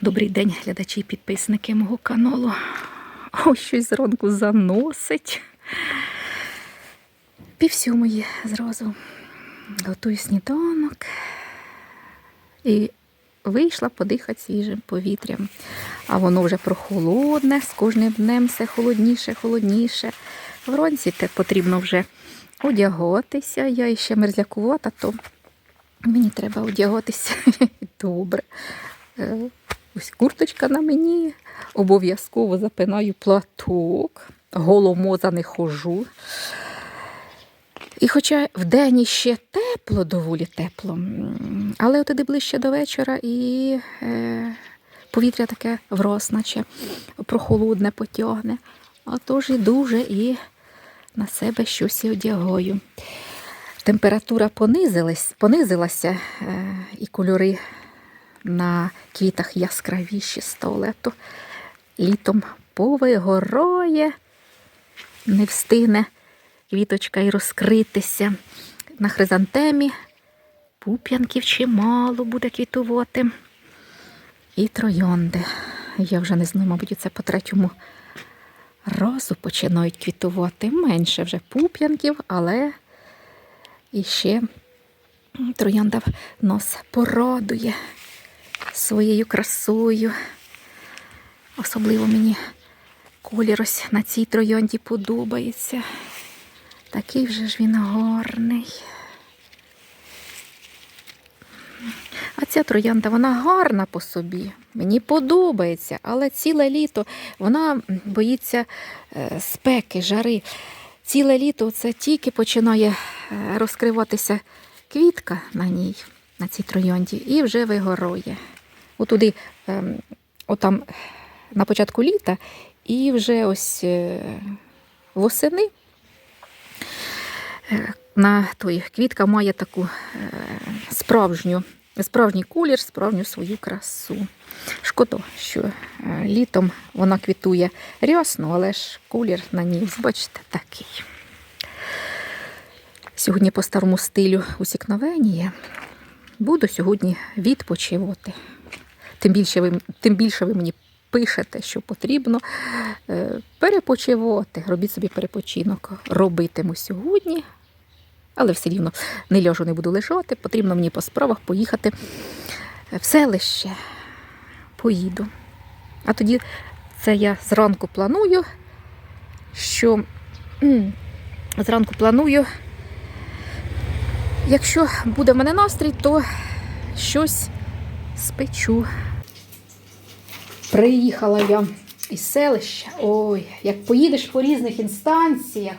Добрий день, глядачі і підписники мого каналу. Ось щось зранку заносить. Пів сьомої зразу готую сніданок і вийшла подихати свіжим повітрям. А воно вже прохолодне, з кожним днем все холодніше, холодніше. Вранці те потрібно вже одягатися. Я ще мерзлякувата, то мені треба одягатися добре. Ось курточка на мені. Обов'язково запинаю платок, голомоза не хожу. І хоча вдень іще тепло, доволі тепло, але от іди ближче до вечора і е, повітря таке врос, наче прохолодне потягне. А тож і дуже і на себе щось і одягаю. Температура понизилась, понизилася, е, і кольори на квітах яскравіші з туалету. Літом повигороє, не встигне квіточка і розкритися. На хризантемі пуп'янків чимало буде квітувати. І троянди. Я вже не знаю, мабуть, це по третьому разу починають квітувати. Менше вже пуп'янків, але іще троянда нас порадує своєю красою. Особливо мені колір ось на цій троянді подобається. Такий вже ж він гарний. А ця троянда, вона гарна по собі. Мені подобається, але ціле літо вона боїться е, спеки, жари. Ціле літо це тільки починає е, розкриватися квітка на ній, на цій троянді, і вже вигороє. Отуди, ем, отам на початку літа, і вже ось е, восени е, на той квітка має таку е, справжню, справжній колір, справжню свою красу. Шкода, що літом вона квітує рясно, але ж колір на ній, бачите, такий. Сьогодні по старому стилю усікновення буду сьогодні відпочивати. Тим більше ви, тим більше ви мені пишете, що потрібно е, перепочивати. Робіть собі перепочинок. Робитиму сьогодні, але все рівно не ляжу, не буду лежати. Потрібно мені по справах поїхати в селище. Поїду. А тоді це я зранку планую, що зранку планую, якщо буде в мене настрій, то щось спечу. Приїхала я із селища. Ой, як поїдеш по різних інстанціях,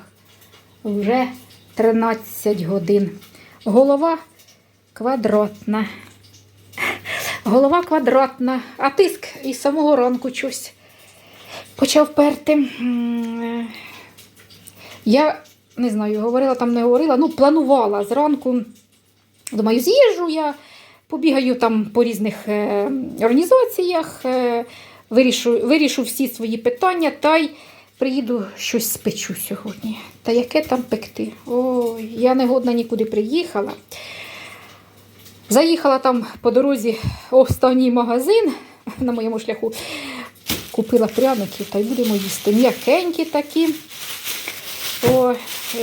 вже 13 годин. Голова квадратна. Голова квадратна, а тиск із самого ранку чусь почав перти. Я не знаю, говорила там, не говорила, ну, планувала зранку. Думаю, з'їжджу я, побігаю там по різних е, організаціях, е, вирішу, вирішу всі свої питання та й приїду щось спечу сьогодні. Та яке там пекти? Ой, я не годна нікуди приїхала. Заїхала там по дорозі останній магазин на моєму шляху. Купила пряники та й будемо їсти. М'якенькі такі. О,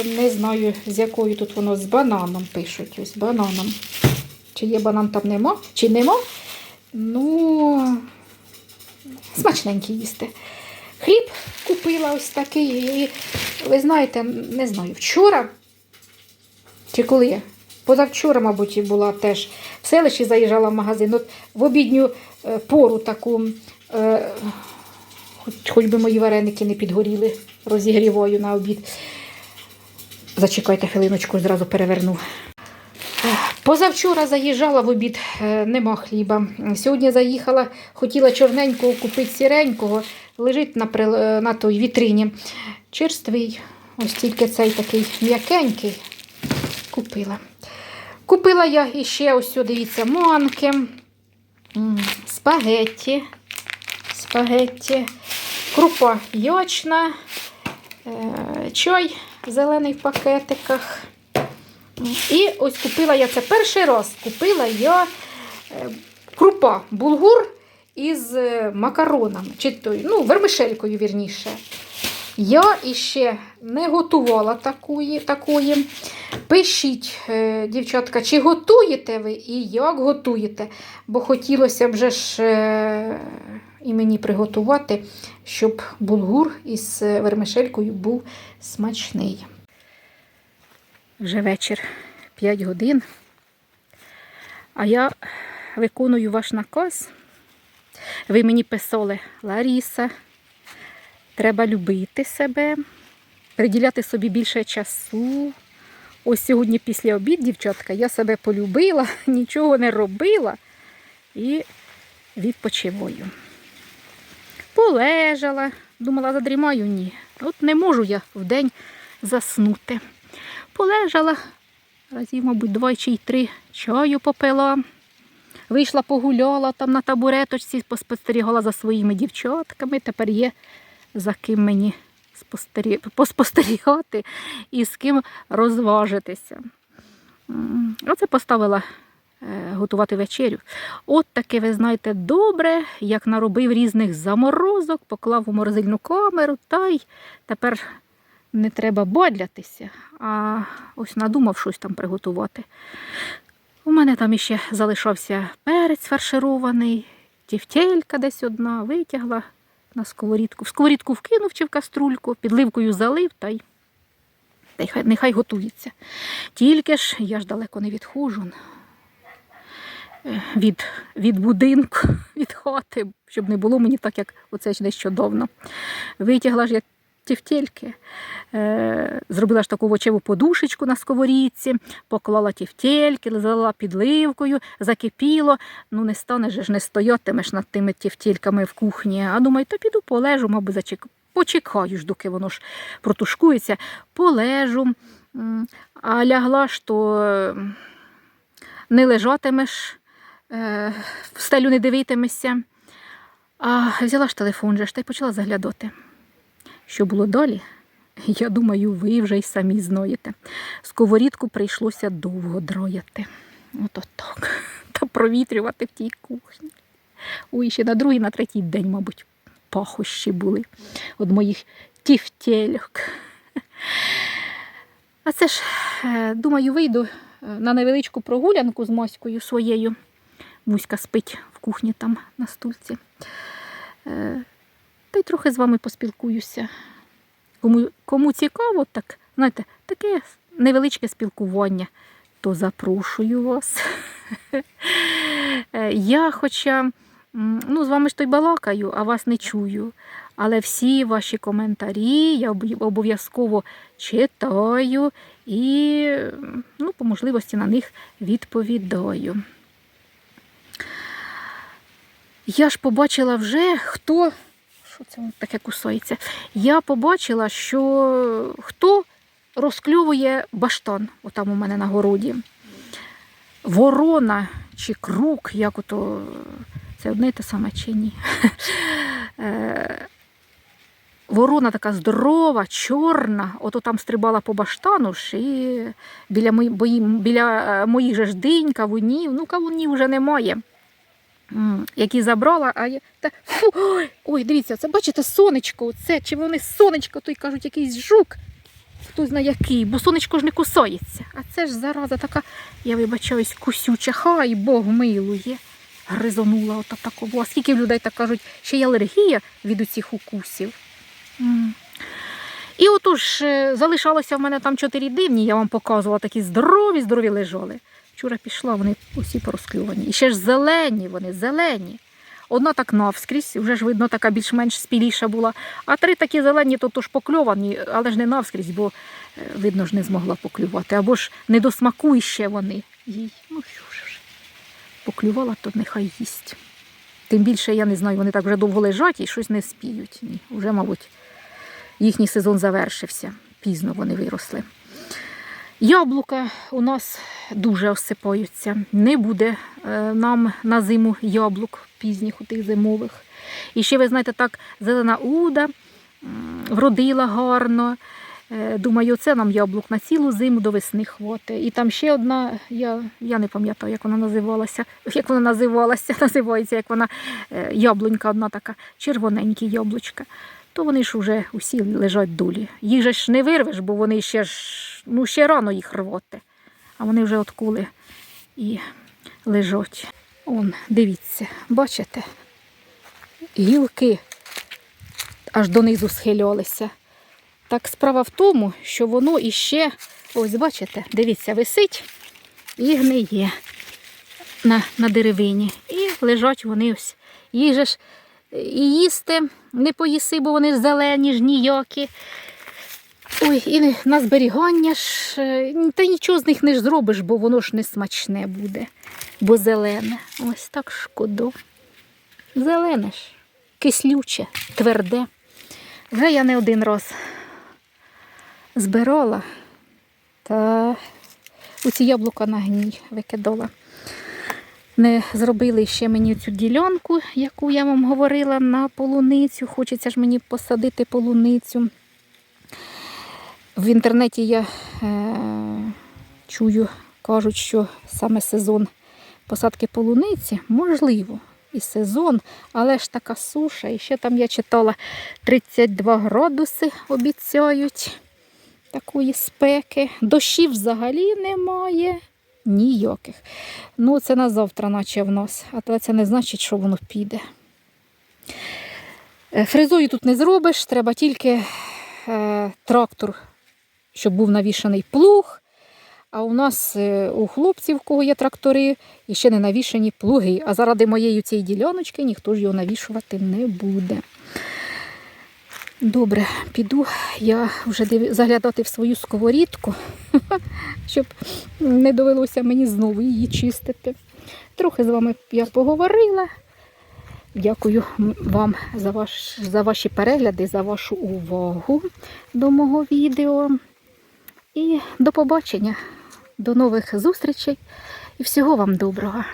не знаю, з якою тут воно з бананом пишуть. Ось бананом. Чи є банан там нема, чи нема. Ну, смачненькі їсти. Хліб купила ось такий. І, ви знаєте, не знаю, вчора чи коли? Позавчора, мабуть, була теж в селищі заїжджала в магазин. От в обідню е, пору таку, е, хоч, хоч би мої вареники не підгоріли, розігріваю на обід. Зачекайте хвилиночку, зразу переверну. Позавчора заїжджала в обід, е, нема хліба. Сьогодні заїхала, хотіла чорненького купити сіренького, лежить на, прил- е, на той вітрині. Черствий, ось тільки цей такий м'якенький. Купила. Купила я іще ось, дивіться, манки, спагетті, спагетті, крупа ячна, е, чай зелений в пакетиках. І ось купила я це перший раз. Купила я е, крупа булгур із е, макаронами, чи той, ну, вермишелькою, вірніше. Я іще не готувала такої. такої. Пишіть, е, дівчатка, чи готуєте ви і як готуєте, бо хотілося б вже ж і мені приготувати, щоб булгур із вермишелькою був смачний. Вже вечір 5 годин. А я виконую ваш наказ. Ви мені писали, Ларіса, треба любити себе, приділяти собі більше часу. Ось сьогодні після обід, дівчатка, я себе полюбила, нічого не робила і відпочиваю. Полежала, думала, задрімаю, ні. От не можу я вдень заснути. Полежала, разів, мабуть, чи й три чаю попила. Вийшла, погуляла там на табуреточці, поспостерігала за своїми дівчатками. Тепер є за ким мені спостері... поспостерігати і з ким розважитися. Оце поставила е, готувати вечерю. От таке, ви знаєте, добре, як наробив різних заморозок, поклав у морозильну камеру, та й тепер не треба бодлятися, а ось надумав щось там приготувати. У мене там іще залишався перець фарширований, тівтєлька десь одна, витягла на сковорідку. В сковорідку вкинув чи в каструльку, підливкою залив та й та нехай готується. Тільки ж я ж далеко не відходжу е, від, від будинку, від хати, щоб не було мені так, як оце ж нещодавно. Витягла ж я тівтєльки, е, зробила ж таку вочеву подушечку на сковорідці, поклала тівтєльки, залила підливкою, закипіло. Ну не станеш ж, не стоятимеш над тими тівтєльками в кухні. А думаю, то піду полежу, мабуть, зачек... почекаю ж, доки воно ж протушкується, полежу. А лягла ж, то не лежатимеш, е, в стелю не дивитимешся. А взяла ж телефон же ж та й почала заглядати. Що було далі? Я думаю, ви вже й самі знаєте. Сковорідку прийшлося довго дрояти. От так. Та провітрювати в тій кухні. Ой, ще на другий, на третій день, мабуть, пахощі були від моїх тівтєльок. А це ж, е, думаю, вийду е, на невеличку прогулянку з Моською своєю. Муська спить в кухні там на стульці. Та й трохи з вами поспілкуюся. Кому, кому цікаво, так, знаєте, таке невеличке спілкування, то запрошую вас. Е, Я хоча ну, з вами ж то й балакаю, а вас не чую. Але всі ваші коментарі я обов'язково читаю і ну, по можливості на них відповідаю. Я ж побачила вже, хто. Що це таке кусається? Я побачила, що хто розкльовує баштан, отам у мене на городі. Ворона чи крук, як ото. Це одне й те саме чи ні. Е, Ворона така здорова, чорна, ото там стрибала по баштану ж, і біля, мої, біля е, моїх же ж динь, кавунів, ну кавунів вже немає. М, Які забрала, а я. Та, фу, ой, ой, дивіться, це бачите, сонечко, це, чи вони сонечко, то й кажуть, якийсь жук. Хто знає який, бо сонечко ж не кусається. А це ж зараза така, я вибачаюсь, кусюча, хай Бог милує. Гризонула такого. А скільки людей так кажуть, ще й алергія від оцих укусів. М. І отож е, залишалося в мене там чотири дивні, я вам показувала, такі здорові, здорові лежали. Вчора пішла, вони усі порозклювані. І ще ж зелені вони, зелені. Одна так навскрізь, вже ж видно, така більш-менш спіліша була. А три такі зелені, то, то ж покльовані, але ж не навскрізь, бо е, видно ж не змогла поклювати. Або ж не до смаку іще вони їй. Ну що ж. Поклювала, то нехай їсть. Тим більше, я не знаю, вони так вже довго лежать і щось не спіють. Ні, вже, мабуть, їхній сезон завершився. Пізно вони виросли. Яблука у нас дуже осипаються. Не буде е, нам на зиму яблук пізніх у тих зимових. І ще, ви знаєте, так, зелена уда вродила гарно. Е, Думаю, це нам яблук на цілу зиму до весни хватить. І там ще одна, я, я не пам'ятаю, як вона називалася. Як вона називалася, називається, як вона е, яблунька одна така, червоненькі яблучка. То вони ж уже усі лежать долі. Їх же ж не вирвеш, бо вони ще ж ну, ще рано їх рвати. А вони вже откули і лежать. Он, дивіться, бачите? Гілки аж донизу схилялися. Так справа в тому, що воно іще, ось бачите, дивіться, висить і гниє на, на деревині. І лежать вони ось. Їх же ж і їсти не поїси, бо вони зелені ж ніякі. Ой, і на зберігання ж, е, та нічого з них не зробиш, бо воно ж не смачне буде, бо зелене. Ось так шкода. Зелене ж, кислюче, тверде. Вже я не один раз збирала та у ці яблука на гній викидала. Не зробили ще мені цю ділянку, яку я вам говорила на полуницю. Хочеться ж мені посадити полуницю. В інтернеті я е, чую, кажуть, що саме сезон посадки полуниці, можливо, і сезон, але ж така суша. І ще там я читала 32 градуси обіцяють такої спеки. Дощів взагалі немає. Ніяких. Ну, це на завтра, наче в нас, а то це не значить, що воно піде. Е, Фрезою тут не зробиш, треба тільки е, трактор, щоб був навішаний плуг. А у нас е, у хлопців, у кого є трактори, і ще не навішані плуги. А заради моєї цієї діляночки ніхто ж його навішувати не буде. Добре, піду я вже див... заглядати в свою сковорідку, щоб не довелося мені знову її чистити. Трохи з вами я поговорила. Дякую вам за, ваш... за ваші перегляди, за вашу увагу до мого відео. І до побачення, до нових зустрічей і всього вам доброго.